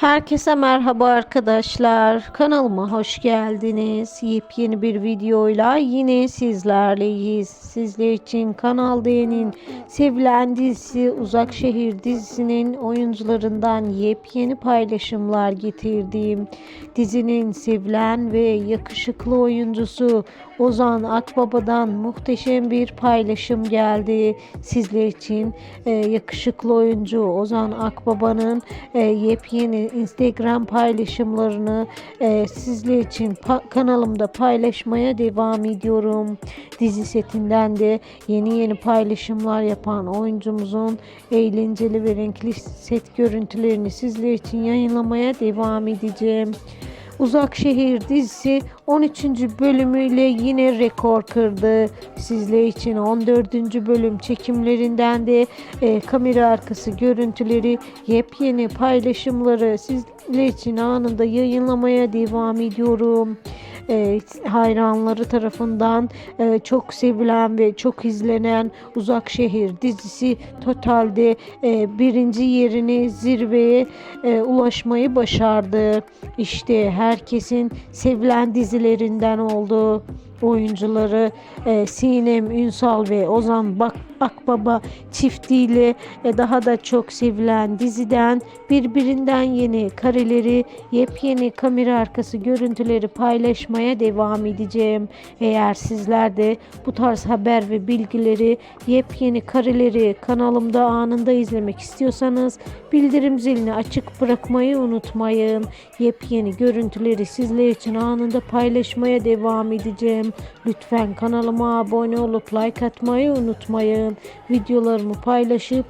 Herkese merhaba arkadaşlar. Kanalıma hoş geldiniz. Yepyeni bir videoyla yine sizlerleyiz. Sizler için Kanal D'nin sevilen dizisi Uzak Şehir dizisinin oyuncularından yepyeni paylaşımlar getirdiğim dizinin sevilen ve yakışıklı oyuncusu Ozan Akbaba'dan muhteşem bir paylaşım geldi. Sizler için e, yakışıklı oyuncu Ozan Akbaba'nın e, yepyeni Instagram paylaşımlarını e, sizler için pa- kanalımda paylaşmaya devam ediyorum. Dizi setinden de yeni yeni paylaşımlar yapan oyuncumuzun eğlenceli ve renkli set görüntülerini sizler için yayınlamaya devam edeceğim. Uzak Şehir dizisi 13. bölümüyle yine rekor kırdı. Sizler için 14. bölüm çekimlerinden de e, kamera arkası görüntüleri, yepyeni paylaşımları sizler için anında yayınlamaya devam ediyorum. E, hayranları tarafından e, çok sevilen ve çok izlenen Uzak Şehir dizisi totalde e, birinci yerini zirveye e, ulaşmayı başardı. İşte herkesin sevilen dizilerinden oldu. Oyuncuları e, Sinem Ünsal ve Ozan Bak Akbaba çiftiyle e, daha da çok sevilen diziden birbirinden yeni kareleri, yepyeni kamera arkası görüntüleri paylaşmaya devam edeceğim. Eğer sizler de bu tarz haber ve bilgileri, yepyeni kareleri kanalımda anında izlemek istiyorsanız bildirim zilini açık bırakmayı unutmayın. Yepyeni görüntüleri sizler için anında paylaşmaya devam edeceğim. Lütfen kanalıma abone olup like atmayı unutmayın. Videolarımı paylaşıp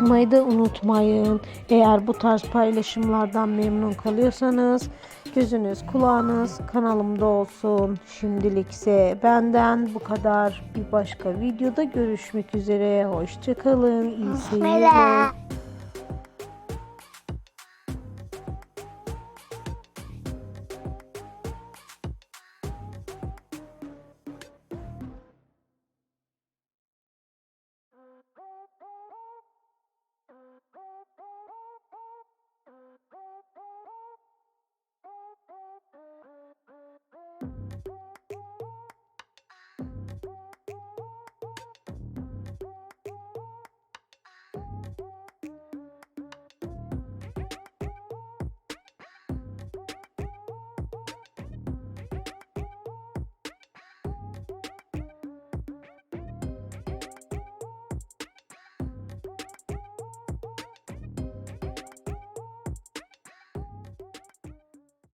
Unutmayı da unutmayın. Eğer bu tarz paylaşımlardan memnun kalıyorsanız gözünüz kulağınız kanalımda olsun. Şimdilik ise benden bu kadar. Bir başka videoda görüşmek üzere. Hoşçakalın. İyi seyirler.